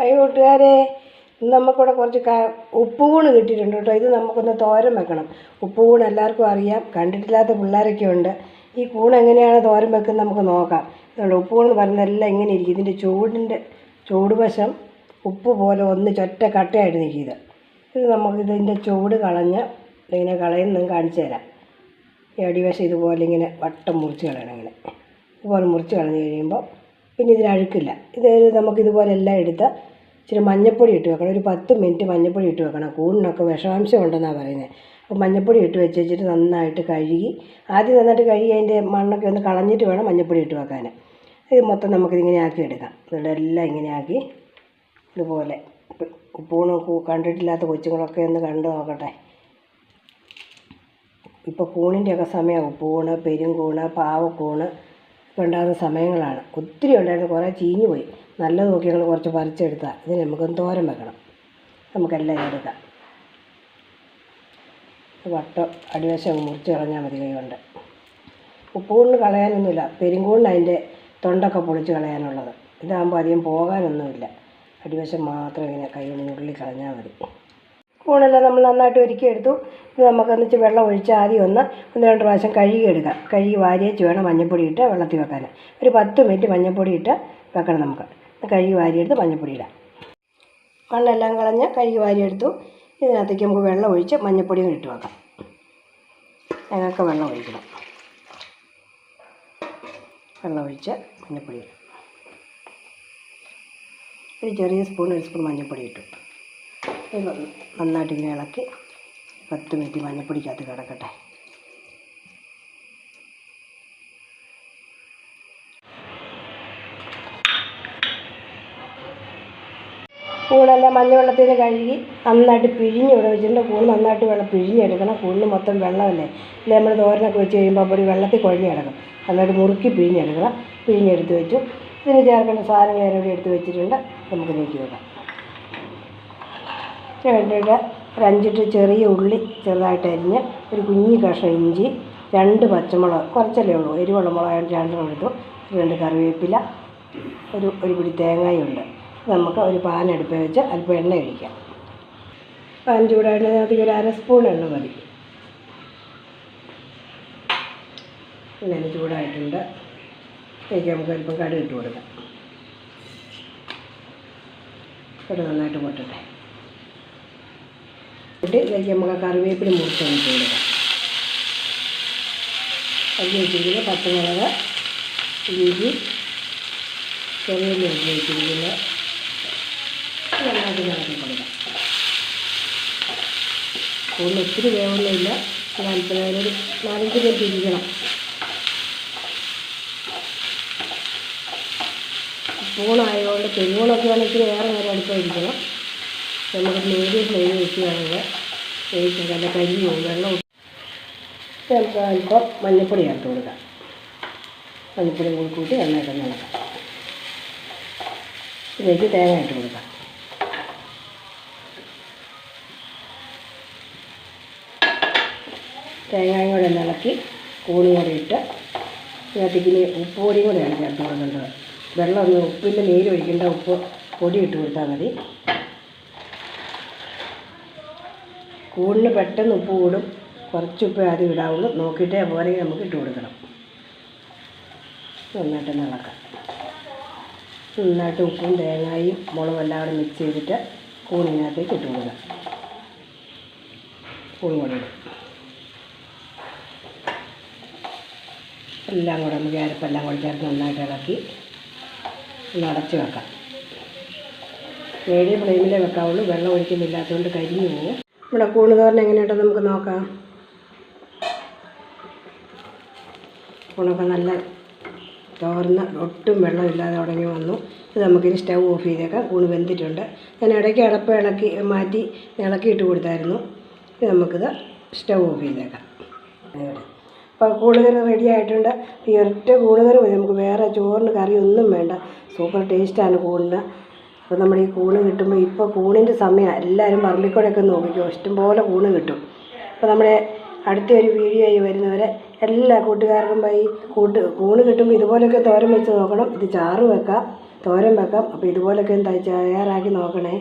Hi കൂട്ടുകാരെ ഇന്ന് നമുക്കിവിടെ കുറച്ച് ക ഉപ്പുകൂണ് കിട്ടിയിട്ടുണ്ട് കേട്ടോ. ഇത് നമുക്കൊന്ന് തോരൻ വെക്കണം. ഉപ്പുകൂണ് എല്ലാവർക്കും അറിയാം. കണ്ടിട്ടില്ലാത്ത പിള്ളേരൊക്കെ ഉണ്ട്. ഈ കൂൺ എങ്ങനെയാണ് തോരൻ വെക്കുന്നത് നമുക്ക് നോക്കാം. ഇതുകൊണ്ട് ഉപ്പുകൂണ് എന്ന് പറയുന്നത് എല്ലാം ഇങ്ങനെ ഇരിക്കും. ഇതിന്റെ ചൂടിന്റെ ചൂടുവശം ഉപ്പ് പോലെ ഒന്ന് ചൊറ്റ കട്ടയായിട്ട് നിൽക്കും ഇത് ഇത് നമുക്ക് ഇതിന്റെ ചൂട് കളഞ്ഞ് ഇങ്ങനെ കളയുന്ന കാണിച്ചു തരാം. ഈ അടിവശം ഇതുപോലെ ഇങ്ങനെ വട്ടം മുറിച്ച് കളയണം ഇങ്ങനെ. ഇതുപോലെ മുറിച്ച് കളഞ്ഞ് കഴിയുമ്പോൾ പിന്നെ ഇതിന് അഴുക്കില്ല. ഇത് നമുക്ക് ഇതുപോലെ എല്ലാം എടുത്ത് ഇച്ചിരി മഞ്ഞപ്പൊടി ഇട്ട് വെക്കണം. ഒരു പത്ത് മിനിറ്റ് മഞ്ഞപ്പൊടി ഇട്ട് വെക്കണം. കൂണിനൊക്കെ വിഷാംശം ഉണ്ടെന്നാണ് പറയുന്നത് അപ്പോൾ മഞ്ഞപ്പൊടി ഇട്ട് വെച്ച് വെച്ചിട്ട് നന്നായിട്ട് കഴുകി. ആദ്യം നന്നായിട്ട് കഴുകി അതിന്റെ മണ്ണൊക്കെ ഒന്ന് കളഞ്ഞിട്ട് വേണം മഞ്ഞപ്പൊടി ഇട്ട് വെക്കാൻ. ഇത് മൊത്തം നമുക്കിതിങ്ങനെ ആക്കി എടുക്കാം. ഇവിടെ എല്ലാം ഇങ്ങനെ ആക്കി ഇതുപോലെ ഉപ്പൂണ് കണ്ടിട്ടില്ലാത്ത കൊച്ചുങ്ങളൊക്കെ ഒന്ന് കണ്ടു നോക്കട്ടെ. ഇപ്പോൾ കൂണിന്റെയൊക്കെ സമയമാണ് ഉപ്പൂണ് പെരുംകൂണ് പാവക്കൂണ് ഉണ്ടാകുന്ന സമയങ്ങളാണ്. ഒത്തിരി ഉണ്ടായിരുന്നു. കുറേ ചീഞ്ഞു പോയി. നല്ലത് നോക്കി ഞങ്ങൾ കുറച്ച് പറിച്ചെടുത്താൽ ഇതിന് നമുക്കൊന്ന് തോരൻ വെക്കണം. നമുക്കെല്ലാം എടുക്കാം. വട്ടം അടിവശം മുറിച്ച് കളഞ്ഞാൽ മതി കൈ കൊണ്ട് ഉപ്പുകൂണിന് കളയാനൊന്നുമില്ല. പെരുങ്കൂടിന് അതിന്റെ തൊണ്ടൊക്കെ പൊളിച്ച് കളയാനുള്ളത്. ഇതാകുമ്പോൾ അധികം പോകാനൊന്നുമില്ല. അടിവശം മാത്രം ഇങ്ങനെ കൈ കൊണ്ട് നുള്ളി കളഞ്ഞാൽ മതി. കൂണെല്ലാം നമ്മൾ നന്നായിട്ട് ഒരുക്കിയെടുത്തു ഇത് നമുക്കൊന്ന് ഇച്ചിരി വെള്ളം ഒഴിച്ച് ആദ്യം ഒന്ന് ഒന്ന് രണ്ട് പ്രാവശ്യം കഴുകി എടുക്കാം. കഴുകി വാരിയേച്ച് വേണം മഞ്ഞൾപ്പൊടി ഇട്ട് വെള്ളത്തിൽ വെക്കാൻ. ഒരു പത്ത് മിനിറ്റ് മഞ്ഞൾപ്പൊടി ഇട്ട് വെക്കണം നമുക്ക്. കഴുകി വാരിയെടുത്ത് മഞ്ഞൾപ്പൊടി ഇടാം. മണ്ണെല്ലാം കളഞ്ഞ് കഴുകി വാരിയെടുത്തു. ഇതിനകത്തേക്ക് നമുക്ക് വെള്ളം ഒഴിച്ച് മഞ്ഞൾപ്പൊടിയും ഇട്ട് വെക്കാം. ഞങ്ങൾക്ക് വെള്ളം ഒഴിക്കണം. വെള്ളം ഒഴിച്ച് മഞ്ഞൾപ്പൊടി ഇടും. ഒരു ചെറിയ സ്പൂൺ ഒരു സ്പൂൺ മഞ്ഞൾപ്പൊടി ഇട്ടു. നന്നായിട്ട് ഇങ്ങനെ ഇളക്കി പത്ത് മിനിറ്റ് മഞ്ഞപ്പൊടിക്കകത്ത് കിടക്കട്ടെ. കൂണെല്ലാം മഞ്ഞവെള്ളത്തിൽ നിന്ന് കഴുകി നന്നായിട്ട് പിഴിഞ്ഞ് ഇവിടെ വെച്ചിട്ടുണ്ട്. കൂണ് നന്നായിട്ട് വെള്ളം പിഴിഞ്ഞെടുക്കണം. കൂണിന് മൊത്തം വെള്ളമല്ലേ? ഇല്ല നമ്മൾ തോരനൊക്കെ വെച്ച് കഴിയുമ്പോൾ പൊടി വെള്ളത്തിൽ കുഴഞ്ഞ് കിടക്കും. നന്നായിട്ട് മുറുക്കി പിഴിഞ്ഞെടുക്കണം. പിഴിഞ്ഞെടുത്ത് വെച്ചു. ഇതിന് ചേർക്കേണ്ട സാധനങ്ങൾ ഞാനിവിടെ എടുത്ത് വെച്ചിട്ടുണ്ട്. നമുക്ക് നീക്കി. വെക്കാം ഇതിന് വേണ്ടിയിട്ട് ഒരു അഞ്ചെട്ട് ചെറിയ ഉള്ളി ചെറുതായിട്ട് അരിഞ്ഞ് ഒരു കുഞ്ഞി കഷ്ണം ഇഞ്ചി രണ്ട് പച്ചമുളക് കുറച്ചല്ലേ ഉള്ളൂ. എരിവുള്ള മുളക് രണ്ടെണ്ണം എടുത്തു രണ്ട് കറിവേപ്പില ഒരു ഒരു പിടി തേങ്ങയും ഉണ്ട് നമുക്ക് ഒരു പാൻ അടുപ്പിൽ വെച്ച് അല്പം എണ്ണ ഒഴിക്കാം. പാൻ ചൂടായിട്ട് ഒരു അര സ്പൂൺ എണ്ണ മതി. എണ്ണ ചൂടായിട്ടുണ്ട്. അതിലേക്ക് നമുക്ക് അല്പം കടുക് ഇട്ട് കൊടുക്കാം. കടുക് നന്നായിട്ട് പൊട്ടട്ടെ. ഇട്ട് ഇതിലേക്ക് നമുക്ക് കറിവേപ്പില മുറിച്ച് നമുക്ക് കൊടുക്കാം അരിഞ്ഞ് വെച്ചിരിക്കുന്ന പച്ചമുളക് ഇഞ്ചി ചെറിയ ഉള്ളി വെച്ചിരിക്കുന്നത് നന്നായിട്ട് നടത്തി കൊടുക്കാം കൂടുതൽ ഒത്തിരി വേവൊന്നുമില്ല നാൽപ്പതിനായിരം നാലഞ്ച് മിനിറ്റ് ഇരിക്കണം. സ്പൂണായതുകൊണ്ട് പെരുവോളൊക്കെ ആണെങ്കിൽ വേറെ നേരം അടുത്ത് ഇരിക്കണം. നമുക്ക് മീഡിയം ഫ്ലെയിം വെക്കുകയാണെങ്കിൽ വേവിച്ച് നല്ല കരിയും വെള്ളം നമുക്ക് അല്പം മഞ്ഞൾപ്പൊടി ചേർത്ത് കൊടുക്കാം. മഞ്ഞൾപ്പൊടി കൂടി കൂട്ടി നന്നായിട്ട് ഇളക്കാം. ഇതിലേക്ക് തേങ്ങ ഇട്ട് കൊടുക്കാം. തേങ്ങയും കൂടെ ഒന്ന് ഇളക്കി കൂണി കൂടെ ഇട്ട് ഇതിനകത്തേക്ക് ഉപ്പ് പൊടിയും കൂടെയാണ് ചേർത്ത് കൊടുക്കേണ്ടത്. വെള്ളം ഒന്ന് ഉപ്പിന്റെ നീര് ഒഴിക്കേണ്ട ഉപ്പ് പൊടി ഇട്ട് കൊടുത്താൽ മതി. കൂണിന് പെട്ടെന്ന് ഉപ്പ് കൂടും. കുറച്ച് ഉപ്പ് ആദ്യം ഇടാവുള്ളൂ. നോക്കിയിട്ടേ പോലെ നമുക്ക് ഇട്ട് കൊടുക്കണം. നന്നായിട്ട് ഇളക്കാം. നന്നായിട്ട് ഉപ്പും തേങ്ങയും മുളകും എല്ലാം കൂടെ മിക്സ് ചെയ്തിട്ട് കൂണിനകത്തേക്ക് ഇട്ട് കൊടുക്കാം. കൂൺ കൂടെ എല്ലാം കൂടെ നമുക്ക് അരപ്പെല്ലാം കൂടെ ചേർത്ത് നന്നായിട്ട് ഇളക്കി അടച്ച് വെക്കാം. മീഡിയം ഫ്ലെയിമിലേ വെക്കാവുള്ളൂ. വെള്ളം ഒഴിക്കുന്നില്ലാത്തതുകൊണ്ട് കരിഞ്ഞു പോകും. നമ്മുടെ കൂണ് തോരൻ എങ്ങനെയുണ്ടെന്ന് നമുക്ക് നോക്കാം. കൂണൊക്കെ നല്ല തോർന്ന് ഒട്ടും വെള്ളമില്ലാതെ തുടങ്ങി വന്നു. ഇത് നമുക്കിനി സ്റ്റൗ ഓഫ് ചെയ്തേക്കാം. കൂണ് വെന്തിട്ടുണ്ട്. ഞാൻ ഇടയ്ക്ക് അടപ്പ് ഇളക്കി മാറ്റി ഇളക്കിയിട്ട് കൊടുത്തായിരുന്നു. ഇത് നമുക്കിത് സ്റ്റൗ ഓഫ് ചെയ്തേക്കാം. അപ്പോൾ കൂടുതൽ റെഡി ആയിട്ടുണ്ട്. ഈ ഒറ്റ മതി. നമുക്ക് വേറെ ചോറിന് കറി ഒന്നും വേണ്ട. സൂപ്പർ ടേസ്റ്റാണ് കൂണിന്. അപ്പോൾ നമ്മുടെ ഈ കൂണ് കിട്ടുമ്പോൾ ഇപ്പോൾ കൂണിന്റെ സമയമാണ് എല്ലാവരും പറമ്പിക്കൂടെയൊക്കെ നോക്കിക്കോ. ഇഷ്ടംപോലെ കൂണ് കിട്ടും. അപ്പോൾ നമ്മുടെ അടുത്ത ഒരു വീഡിയോ ആയി വരുന്നവരെ എല്ലാ കൂട്ടുകാർക്കും ഈ കൂട്ട് കൂണ് കിട്ടുമ്പോൾ ഇതുപോലെയൊക്കെ തോരം വെച്ച് നോക്കണം. ഇത് ചാറ് വെക്കാം തോരം വെക്കാം. അപ്പോൾ ഇതുപോലെയൊക്കെ തയ്യാറാക്കി നോക്കണേ?